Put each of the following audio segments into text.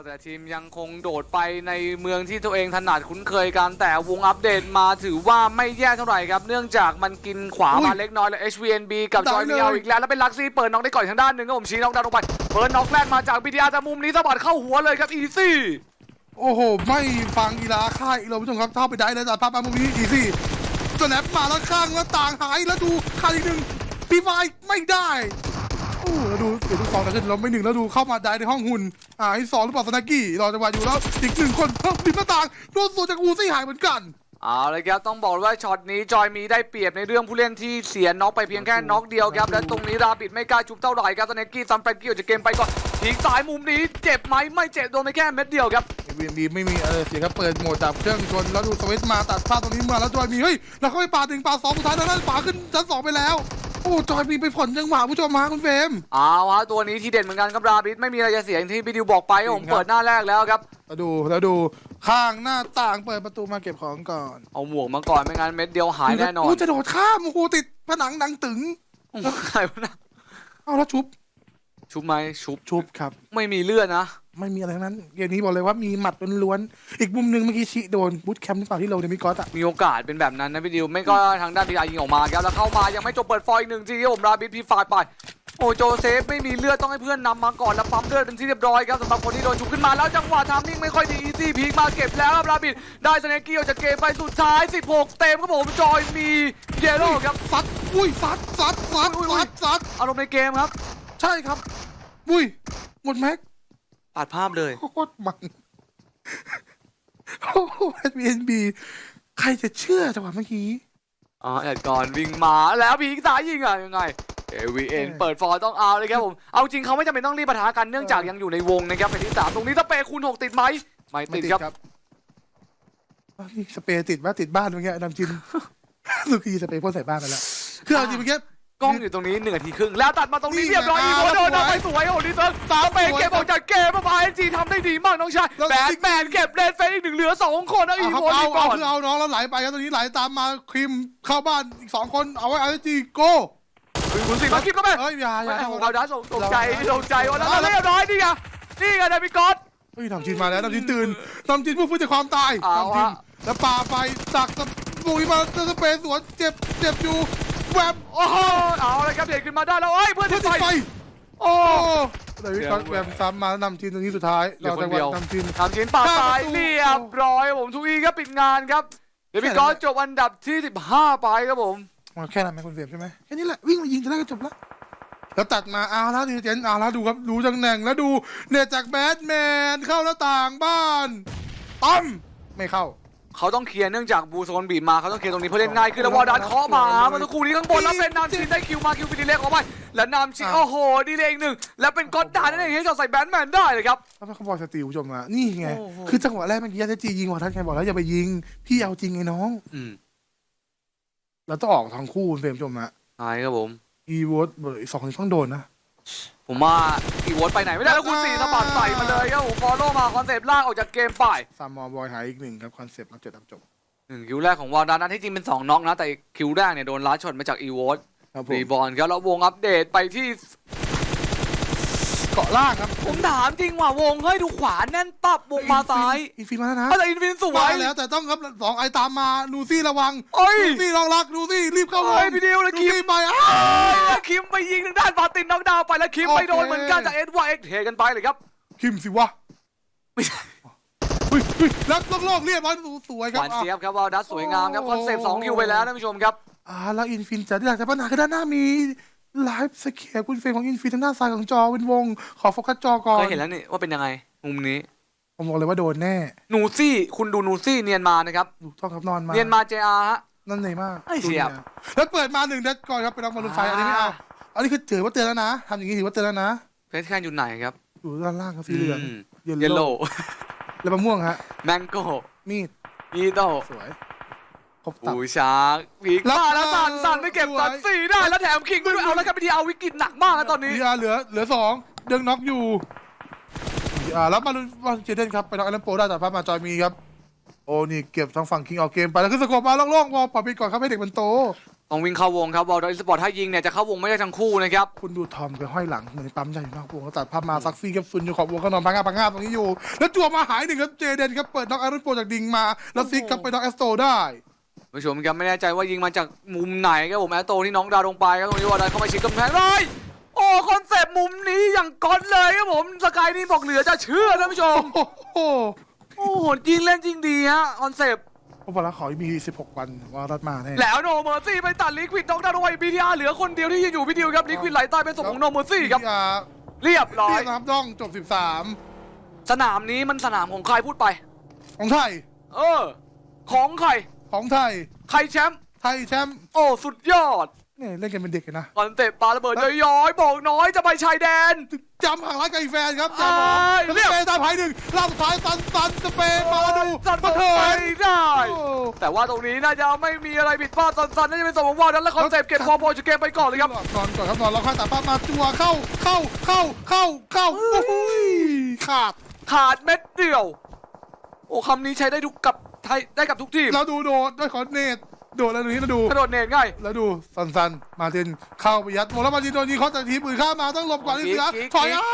ก็แต่ทีมยังคงโดดไปในเมืองที่ตัวเองถนัดคุ้นเคยกันแต่วงอัปเดตมาถือว่าไม่แย่เท่าไหร่ครับ เนื่องจากมันกินขวาอุ้ยมาเล็กน้อย แล้ว HVNB กับได้จอยเลยมีเอาอีกแล้ว แล้วเป็นลักซี่เปิดน็อกได้ก่อนทางด้านหนึ่งครับผมชี้น็อกดาวน์ลงไปเปิดน็อกแรกมาจาก BTR จากมุมนี้สะบัดเข้าหัวเลยครับอีซี่โอ้โห ไม่ฟังอีลาค่ายอีกแล้วผู้ชมครับเข้าไปได้เลยแต่ภาพมามุมนี้อีซี่สแนปมาแล้วข้างแล้วต่างหายแล้วดูคาอีกหนึ่งปีไฟไม่ได้โอ้ แล้วดูเสียทุกสองแต่ขึ้นเราไม่หนึ่งแล้วดูเข้ามาได้ในห้องหุ่นอ่าไอ้สองหรือเปล่าสแนกกี้รอจังหวะอยู่แล้วอีกหนึ่งคนเพิ่มดิมหน้าต่างโดนสวนจากอูซี่หายเหมือนกันเอาเลยครับต้องบอกว่าช็อตนี้จอยมีได้เปรียบในเรื่องผู้เล่นที่เสียน็อกไปเพียงแค่น็อกเดียวครับและตรงนี้ราบิดไม่กล้าชุบเท่าไหร่ครับสเนกกี้ซัมแฟรงกี้ออกจากเกมไปก่อนทิ้งสายมุมนี้เจ็บไหมไม่เจ็บโดนไปแค่เม็ดเดียวครับเวียนดีไม่มีเออเสียงก็เปิดโหมดดับเครื่องชนแล้วดูสวิตช์มาตัดภาพตรงนี้มาแล้วจอยมีเฮ้ยแล้วเขาไปปาดหนึ่งปาดสองสุดท้ายแล้วนั่นปาขึ้นชั้นสองไปแล้วโอ้จอยมีไปผ่อนจังหวะผู้ชมมาคุณเฟรม เอาฮะตัวนี้ทีเด่นเหมือนกันครับราบิดไม่มีอะไรจะเสียอย่างที่พี่ดิวบอกไปครับผมจริงครับ เปิดหน้าแรกแล้วครับ แล้วดูแล้วดูข้างหน้าต่างเปิดประตูมาเก็บของก่อนเอาหมวกมาก่อนไม่งั้นเม็ดเดียวหายแน่นอนโจะโดดข้ามโอ้โหติดผนังหนังตึงโอ้โหใครวะนะเอาแล้วชุบ ชุบไหมชุบ ชุบครับ ไม่มีเลือดนะ ไม่มีอะไรทั้งนั้นเกมนี้บอกเลยว่ามีหมัดล้วนๆอีกมุมหนึ่งเมื่อกี้ชิโดนบูทแคมป์หรือเปล่าที่เราเดมิกอสอะมีโอกาสเป็นแบบนั้นนะพี่ดิว ไม่ก็ทางด้านพีอายิงออกมาครับ แล้วเข้ามายังไม่จบเปิดฟอยล์อีกหนึ่งทีครับผมราบิดพี่ฟาดไป โอ้โจเซฟไม่มีเลือดต้องให้เพื่อนนำมาก่อน แล้วปั๊มเลือดเป็นที่เรียบร้อยครับสำหรับคนที่โดนฉุกขึ้นมาแล้วจังหวะทามมิ่งไม่ค่อยดีอีซี่พีคมาเก็บแล้วครับราบิดได้สเนกกี้ออกจากเกมไปสุดท้าย 16 เต็มครับผมจอยมีเยลโล่ครับซัดอุ้ยซัดซัดซัดอุ้ยอุ้ซัยดซัดอารมณ์ในเกมครับ ใช่ครับ อุ้ย หมดแม็กตัดภาพเลยโคตรมันโอ้โห SBNB ใครจะเชื่อจังหวะเมื่อกี้อ๋อแอดก่อนวิ่งมาแล้วพีกสายยิงอะยังไง AVN เปิดฟอร์ต้องเอาเลยครับผม เอาจริงเขาไม่จำเป็นต้องรีบปะทะกันเนื่องจากยังอยู่ในวงนะครับเป็นที่สามตรงนี้สเปรย์คูณหกติดไหมไม่ติดครับอ้าวนี่สเปรย์ติดว่าติดบ้านเมื่อกี้ดำจินสุกี้สเปรย์พ่นใส่บ้านไปแล้วคือเอาจริงเมื่อกี้ กล้องอยู่ตรงนี้หนึ่งนาทีครึ่งแล้วตัดมาตรงนี้นี่เรียบร้อยไงอีโวโดนสวยเอาไปสวยโอ้ดิเซอร์สามเปย์เก็บออกจากเกมมาไอจีทำได้ดีมากน้องชายแล้วแบทแมนเก็บเลนเฟสอีกหนึ่งเหลือสองคนนะอีเอาโวเอานี่ก่เอาอนคือเอาน้องแล้วไหลไปครับตอนนี้ไหลตามมาครีมเข้าบ้านอีกสองคนเอาไว้ไอจีโก้คุณสิมาคลิปก็ไปเฮ้ยอย่าอย่าไม่ทำของเราด้าตกใจตกใจว่าแล้วเรียบร้อยนี่ไงนี่ไงเดวิดกอตเฮ้ยดำจินมาแล้วดำจินตื่นดำจินเพื่อฟื้นจากความตายเอาดำจินฮะแล้วปาไปตักสปุยมาสเปรย์สวนเจ็บเจ็บอยู่ แวบโอ้โหเอาเลยครับเด็กขึ้นมาได้แล้วเอ้ยเพื่อนเพื่อที่ที่ไปไปโอ้โอ้เลยวิเคราะห์แบบซ้ำมานำทีมตรงนี้สุดท้ายเหลือเราคนจังหเดียววะนำทีมทำชิ้นป่าตายเรียบร้อยผมทุกอีครับปิดงานครับเดวิดกอตจบอันดับที่ 15 ไปครับผมมาแค่นั้นไหมคุณเฟรมใช่ไหมแค่นี้แหละวิ่งมายิงจะได้ก็จบแล้วแล้วตัดมาเอาแล้วดีเจนเอาแล้วดูครับดูตำแหน่งแล้วดูเนี่ยจากแบทแมนเข้าหน้าต่างบ้านตั้มไม่เข้า เขาต้องเคลียร์เนื่องจากบูโซนบีบมาเขาต้องเคลียร์ตรงนี้เพื่อเล่นง่ายขึ้นแล้ววอร์ดันเคาะมาเมื่อสักครู่นี้ข้างบนแล้วเป็นนามชินได้คิวมาคิวฟิดีเล็กออกไปแล้วนามชินอะโอ้โหดีเลยอีกหนึ่งแล้วเป็นก็อดดานนั่นเองให้จอดใส่แบทแมนได้เลยครับแล้วเขาบอกสติลผู้ชมมานี่ไงโอ้โหคือจังหวะแรกเมื่อกี้ยาเจจียิงหัวท่านแกบอกแล้วอย่าไปยิงพี่เอาจริงไอ้น้องอืมเราต้องออกทั้งคู่คุณเฟรมผู้ชมฮะใช่ครับผมอีวอตอีกสองคนต้องโดนนะ ผมว่าอีวอตไปไหนไม่ได้แล้วคุณสี่สะบัดใส่มาเลยครับผมฟอลโล่มาคอนเซปต์ลากออกจากเกมไปซามมอร์บอยหายอีกหนึ่งครับคอนเซปต์รับเจ็ดรับจบหนึ่งคิวแรกของวอร์ดันนั้นที่จริงเป็นสองน็อกนะ แต่คิวแรกเนี่ยโดนลัดช็อตมาจากอีวอตครับผม รีบอลครับแล้ววงอัปเดตไปที่ เกาะล่างครับผมถามจริงว่าวงเฮ้ยดูขวาแน่นปับวงมาซ้ายอีฟินมาแล้วนะอะไรอินฟินสวมายแล้วแต่ต้องครับสองไอตามมาลูซี่ระวังโอ้ยลูซี่ลองรักลูซี่รีบเข้าวงโอ้ยพี่ดิวแล้วลูคิมซี่ไปอ้าเอ้วยแล้วคิมไปยิงทางด้านฟาตินน็อกดาวน์ไปแล้วคิมโอเคไปโดนเหมือนกันจากเอ็ดวายเอ็กเทกันไปเลยครับ คิมสิวะไม่ใช่เฮ้ยเฮ้ยแล้วโลกๆเรียบร้อยสวยหครับวานเสียบครับวอลดัสสวยงามครับคอนเซปต์สองคิวไปแล้วท่านผู้ชมครับอ่าแล้วอินฟินจะได้หลักแต่ปัญหาคือด้านหน้ามี ไลฟ์สเคปคุณเฟรมของอินฟินทางด้านซ้ายของจอเป็นวง ขอโฟกัสจอก่อนเคยเห็นแล้วนี่ว่าเป็นยังไง มุมนี้ ผมบอกเลยว่าโดนแน่ นูซี่ คุณดูนูซี่เนียนมานะครับ ถูกต้องครับนอนมา เนียนมาเจอาฮะ นั่นเลยมากไอ้เสียบแล้วเปิดมาหนึ่งเด็ดก่อนครับไปลองบอลลูนไฟอันนี้ไม่เอาอันนี้คือถือว่าเตือนแล้วนะทำอย่างนี้ถือว่าเตือนแล้วนะเพชรแคนอยู่ไหนครับอยู่ด้านล่างครับสีเหลืองเยเยลลโล่โล่แล้วมะม่วงฮะ แมงโก้มีดอีโต้สวยคร บตับ ปูชาร์กพีกแล้วมาแล้วสันสันไม่เก็บสวยสันสี่ได้แล้วแถมคิงด้วยเอาแล้วครับพีทีเอาวิกฤตหนักมากนะตอนนี้พีอาร์เหลือเหลือสองเดืองน็อกอยู่พีอาร์แล้วมาลุนมาเจเดนครับไปน็อกไอรอนโปรได้แต่ภาพมาจอยมีครับ โอ้นี่เก็บทางฝั่งคิงเอาเกมไปแล้วคือสกอร์มาโล่งๆวอลปล่อยไปก่อนครับให้เด็กมันโต ต้องวิ่งเข้าวงครับวอลดอสปอร์ตถ้ายิงเนี่ยจะเข้าวงไม่ได้ทั้งคู่นะครับ คุณดูทอมไปห้อยหลังเหมือนในปั๊มใหญ่มากวงก็ตัดภาพมาซักซี่กับฟุนอยู่ขอบวงก็นอนพังงาพังงาตรงนี้อยู่ แล้วจั่วมาหายหนึ่งครับเจเดนครับเปิดน็อกไอรอนโปรจากดิงมาแล้วซิกครับไปน็อกแอสโตได้ ผู้ชมครับไม่แน่ใจว่ายิงมาจากมุมไหนครับผมแอตโตที่น้องดาวลงไปครับตรงนี้วอลดอสเข้าไปชิดกำแพงเลยโอ้คอนเซปต์มุมนี้อย่างก้อนเลยครับผมสกายนี่บอกเหลือจะเชื่อท่านผู้ชมโอ้โหโอ้โหยิงเล่นจริงดีฮะคอนเซปต์ผมบอกแล้วขอมี 16 วันว่ารัดมาแน่แล้วโนเมอร์ซี่ไปตัดลิควิดน้องดาวลงไปบีทีอาร์เหลือคนเดียวที่ยังอยู่พี่ดิวครับลิควิดไหลใต้เป็นศพของโนเมอร์ซี่ครับอ่าเรียบร้อยเรียกนะครับน้องจบสนามนี้มันสนามของใครพูดไป13ของไทยเออ ของใคร ของไทย ใครแชมป์ไทยแชมป์โอ้สุดยอดเนี่ยเล่นกันเป็นเด็กกันนะคอนเตะปาระเบิดย้อยๆบอกน้อยจะไปชายแดนจำห่างร้ายไก่แฟนครับอ้าจำยแล้วสเปนตามหายหนึ่งรอบสุดท้ายซันซันสเปนมาดูสันมาไปเถินได้โอ้แต่ว่าตรงนี้น่าจะไม่มีอะไรผิดพลาดสันๆน่าจะเป็นสมองว่านั้นแล้วคอนเซปต์เก็บพอพอจะเกมไปก่อนเลยครับนอนก่อนครับนอนแล้วค่อยตัดภาพมาจัวเข้าเข้าเข้าเข้าเข้าโอ้ยขาดขาดเม็ดเดียว โอ้คำนี้ใช้ได้ทุกกับ ไทยได้กับทุกทีมแล้วดูโดดด้วยคอนเนตโดดแล้วดูนี้แล้วดู กระโดดเนตง่าย แล้วดูซันซันมาร์ตินเข้าไปยัดโมแล้วมาร์ตินโดนยิงเขาจากทีปืนข้ามมาต้องหลบก่อนที่เสือกิ๊กกิ๊กถอยอะ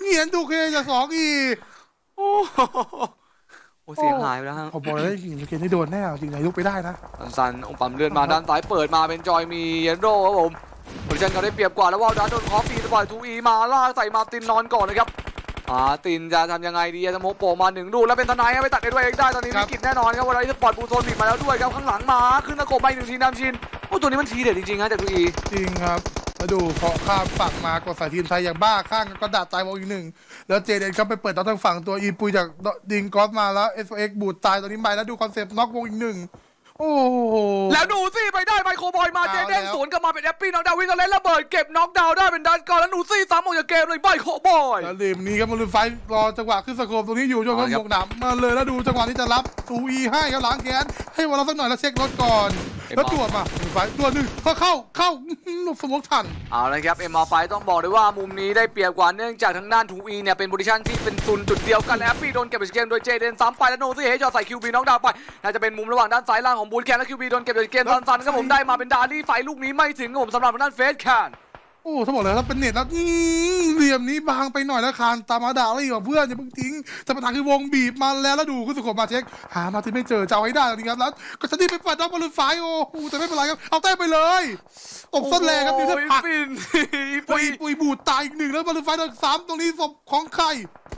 เหงียนดูเคจากสองอีกโอ้โหโอ้เสียงหายไปแล้วฮะผมบอกเลยยิงเกมนี่โดนแน่จริงไหนลุกไปได้นะสันๆองค์ปั๊มเลื่อนมาด้านซ้ายเปิดมาเป็นจอยมีเยนโรครับผมโพซิชันเขาได้เปรียบกว่าแล้วว่าวดันโดนคอฟฟีสปอยทูอีมาล่ากใส่มาร์ตินนอนก่อนนะครับ มาร์ตินจะทำยังไงดีจะโมโปมาหนึ่งลูกแล้วเป็นทนายครับไปตัดเอ็ดไว้เองได้ตอนนี้ครัวิบกฤตแน่นอนครับวันนี้สปอร์ตบูโซนบิดมาแล้วด้วยครับข้างหลังมาขึ้นตะโกบไปหนึ่งทีนำชินโอ้ตัวนี้มันทีเด็ดจริงๆฮะจากทูอีจริงครับแล้วดูเคาะข้ามฝั่งมากดใส่ทีมไทยอย่างบ้าข้างก็ดาดตายวงอีกหนึ่ง แล้วเจเดนก็ไปเปิดน็อกทางฝั่งตัวอีปุยจากดิงกอสมาแล้วเอสเอ็กบูดตายตัวนี้ไปแล้วดูคอนเซปต์น็อกวงอีกหนึ่ง โอ้โหแล้วดูซี่ไปได้ไมโครบอยมาเจเอาเด้งแล้วสวนกลับมาเป็นแอปปี้น็อกดาวน์วิกเล่นระเบิดเก็บน็อกดาวน์ได้เป็นดันก่อนแล้วดูซี่ซ้ำออกจากเกมเลยไมโครบอยแล้วเดมนี้ครับมาลุนไฟรอจังหวะขึ้นสโคปตรงนี้อยู่ช่วงเอาเขาละครับหมวกหนำมาเลยแล้วดูจังหวะที่จะรับตูอีให้ครับล้างแค้นให้วันละสักหน่อยแล้วเช็ครถก่อน แล้วตรวจมาลุนไฟตัวหนึ่งเข้าเข้าเข้าอื้อหือหลบสมองทันเอาละครับเอ็มอาไฟต้องบอกเลยว่ามุมนี้ได้เปรียบกว่าเนื่องจากทางด้านทูอีเนี่ยเป็นโพซิชันที่เป็นซุนจุดเดียวกันและแอปปี้โดนเก็บจากเกมโดยเจเดนซ้ำไปแล้วโนซี่เฮจอใส่คิวบีน็อกดาวน์ไปน่าจะเป็นมุมระหว่างด้านซ้ายล่างของบูทแคนและคิวบีโดนเก็บจากเกมซันซันครับผมได้มาเป็นดารี่ไฟลูกนี้ไม่ถึงครับผมสำหรับทางด้านเฟสแคน โอ้ถ้าบอกเลยถ้าเป็นเน็ตแล้วอื้อเหลี่ยมนี้บางไปหน่อยแล้วคานตามมาด่าอะไรอยู่กับเพื่อนอย่าเพิ่งทิ้งแต่ปัญหาคือวงบีบมาแล้วแล้วดูคุณสุขมมาเช็ค หามาที่ไม่เจอจะเอาให้ได้ตรงนี้ครับแล้วก็จะดีไปเปิดน็อกบอลลูนไฟโอ้โหแต่ไม่เป็นไรครับ เอาแต้มไปเลยตกส้นแรงครับนี่ถ้าโอ้ยผักฟินปุยปุยบูดตายอีกหนึ่งแล้วบอลลูนไฟโดนสามตรงนี้ศพของใคร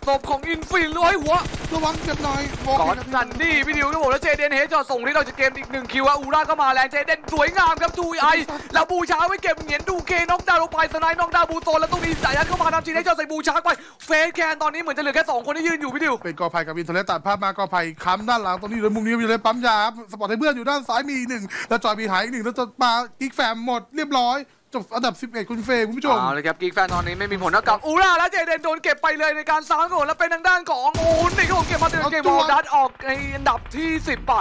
ศพของอินฟินร้อยหัวระวังเจ็บหน่อยก่อนนันนี่พี่ดิวครับผมแล้วเจเดนเฮจอส่งที่เราจะเกมอีกหนึ่งคิวอะอูร่าก็มาแรงเจเดนสวยงามครับทูไอแล้วบูชาไว้เก็บเหงียนดูเคน็อกดาวน์ลงไปสไนด์น็อกดาวน์บูโซนแล้วตรงนี้สายยันเข้ามานำจีนให้จอใส่บูชาร์กไปเฟสแคนตอนนี้เหมือนจะเหลือแค่สองคนที่ยืนอยู่พี่ดิวเป็นกอไผ่กับวินเทอร์เลสตัดภาพมากอไผ่ค้ำด้านหลังตรงนี้เลยมุมนี้วินเทอร์เลสปั๊มยาครับสปอร์ตให้เพื่อนอยู่ด้านซ้ายมีอีกหนึ่งแล้วจอยมีหายอีกหนึ่งแล้วจะมากิ๊กแฟมหมดเรียบร้อย จบอันดับ 11 คุณเฟย์คุณผู้ชม เอาเลยครับกิ๊กแฟนตอนนี้ไม่มีผลเท่ากับอูร่าและเจเดนโดนเก็บไปเลยในการซ้ำก่อนแล้วเป็นทางด้านของโอ้โหนี่ก็ผมเก็บมาเต็มเกมบอลดัดออกในอันดับที่ 10 ไป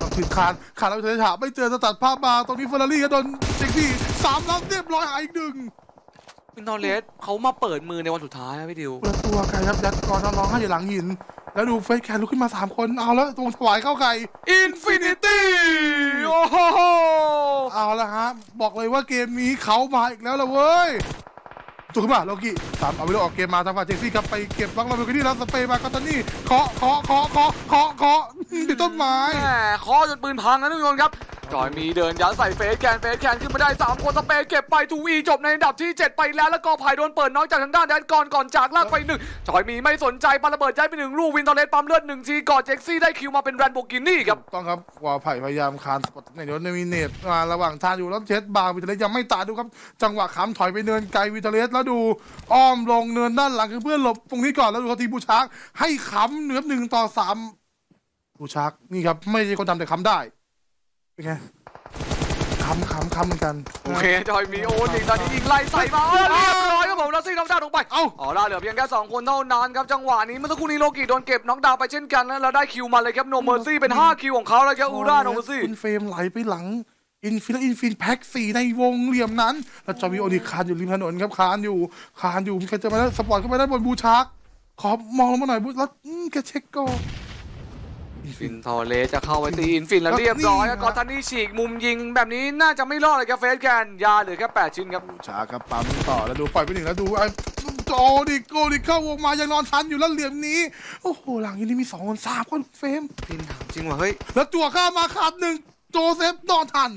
ต้องถึงคานคานแล้ววินเทอร์เลสหาไม่เจอจะตัดภาพมาตรงนี้เฟอร์รารี่ก็โดนเซ็กซี่สามนัดเรียบร้อยหายอีกหนึ่งวินทอร์เลสเขามาเปิดมือในวันสุดท้ายนะพี่ดิวเปิดตัวใครครับยัดกอนร้องไห้อยู่หลังหิน แล้วดูเฟสแคนลุกขึ้นมาสามคน เอาแล้วตรงถวายเข้าใครอินฟินิตี้โอ้โหเอาละฮะ บอกเลยว่าเกมนี้เขามาอีกแล้วละเว้ยจุกขึ้นมาโลกิสามเอาไปเลยออกเกมมาทางฝั่งเจสซี่ครับไปเก็บล็อกเราไปกันที่แล้วสเปย์มากอตานี่เคาะเคาะเคาะเคาะเคาะเคาะติดต้นไม้ แหมเคอจนปืนพังนะทุกคนครับ จอยมีเดินยัดใส่เฟสแคนเฟสแคนขึ้นมาได้ 3 คนสเปย์เก็บไปทูอีจบในอันดับที่ 7 ไปแล้ว แล้วก็ไผ่โดนเปิดน้อยจากทางด้านแดนก่อนก่อนจากลากไปหนึ่งจอยมีไม่สนใจปาระเบิดใจไปหนึ่งลูกวินทอเลสปั๊มเลือดหนึ่งทีก่อนเจ็กซี่ได้คิวมาเป็นแรนโบกินี่ครับต้องครับวอไผ่พยายามคานสปอตในเดี๋ยวมีเนตมาระหว่างทางอยู่แล้วเช็ดบาร์วิทเลสยังไม่ตายดูครับ จังหวะขำถอยไปเนินไกลวิทเลสแล้วดูอ้อมลงเนินด้านหลังคือเพื่อนหลบตรงนี้ก่อนแล้วดูเขาทีบูชาร์กให้ขำเหนือหนึ่งต่อสามบูชาร์กนี่ครับไม่ใช่คนทำแต่ขำได้ เป็นไงขำขำขำเหมือนกันโอเคจอยมีโอนอีกตอนนี้ยิงไล่ใส่มาเอาเรียบร้อยครับผมแล้วซี่น้องดาวลงไปเอ้าอ๋อล่าเหลือเพียงแค่2คนเท่านั้นครับจังหวะนี้เมื่อสักครู่นี้โลกิโดนเก็บน้องดาวไปเช่นกันแล้วเราได้คิวมาเลยครับโนเมอร์ซี่เป็น5คิวของเขาแล้วครับอูราโนเมอร์ซี่คุณเฟรมไหลไปหลังอินฟินและอินฟินแพ็กสี่ในวงเหลี่ยมนั้นแล้วจอมีโอดิคานอยู่ริมถนนครับคานอยู่คานอยู่มีใครจะมาแล้วสปอร์ตเข้าไปได้านบนบูชาร์กขอมองลงมาหน่อยบูแล้วอืมแกเช็คก่อน ฟินทอร์เลสจะเข้าไปตีอินฟินแล้วเรียบร้อยแล้วนี่กอตันนี่ฉีกมุมยิงแบบนี้น่าจะไม่รอดเลยครับเฟสแกนยาเหลือแค่8ชิ้นครับช้าครับปั๊มต่อแล้วดูปล่อยไปหนึ่งแล้วดูไอ้โอดิโกดิเข้าวงมายังนอนทันอยู่แล้วเหลี่ยมนี้โอ้โหหลังนี้นี่มีสองคนสามคนเฟรมฟินถามจริงว่ะเฮ้ยแล้วจั่วข้ามมาขาดหนึ่งโจเซฟนอนทัน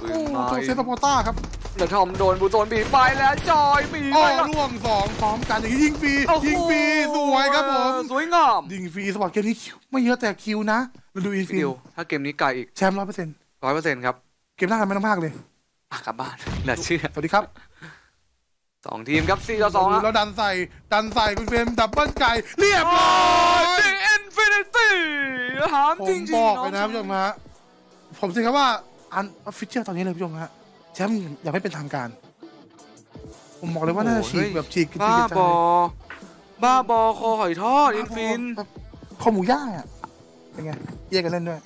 ปืโอ้นมาโจเซฟปาโปต้าครับ แล้วทอมโดนบูโซนบีบไปแล้วจอยมีโอ้ไปแล้ว ร่วงสองพร้อมกันอย่างนี้ยิงฟรีโอ้โหยิงฟรีสวยครับผมสวยงามยิงฟรีสปอร์ตเกมนี้คิวไม่เยอะแต่คิวนะมาดูอินฟิฟิลวถ้าเกมนี้ไกลอีกแชมป์ร้อยเปอร์เซ็นต์ร้อยเปอร์เซ็นต์ครับเกมหน้ากันไม่ต้องมากเลย อะกลับบ้านเหลือเชื่อสวัสดีครับสองทีมครับ4ต่อ2ฮะ แล้วดันใส่ดันใส่คุณเฟรมดับเบิลไก่เรียบร้อย The Infinity ถามผจมริงๆบอกน้เลองยนะผู้ชมฮะผมจริงครับว่าอันออฟฟิเชียลตอนนี้เลยผู้ชมฮะ แชมป์อย่าไม่เป็นทางการ ผมบอกเลยว่าน่าจะฉีกแบบฉีกกระบ้าจายกระบจาอยบ้าบอคอหอยทอดอินฟินแบบข้อหมูย่างอะเป็นไงแยกกันเล่นด้วย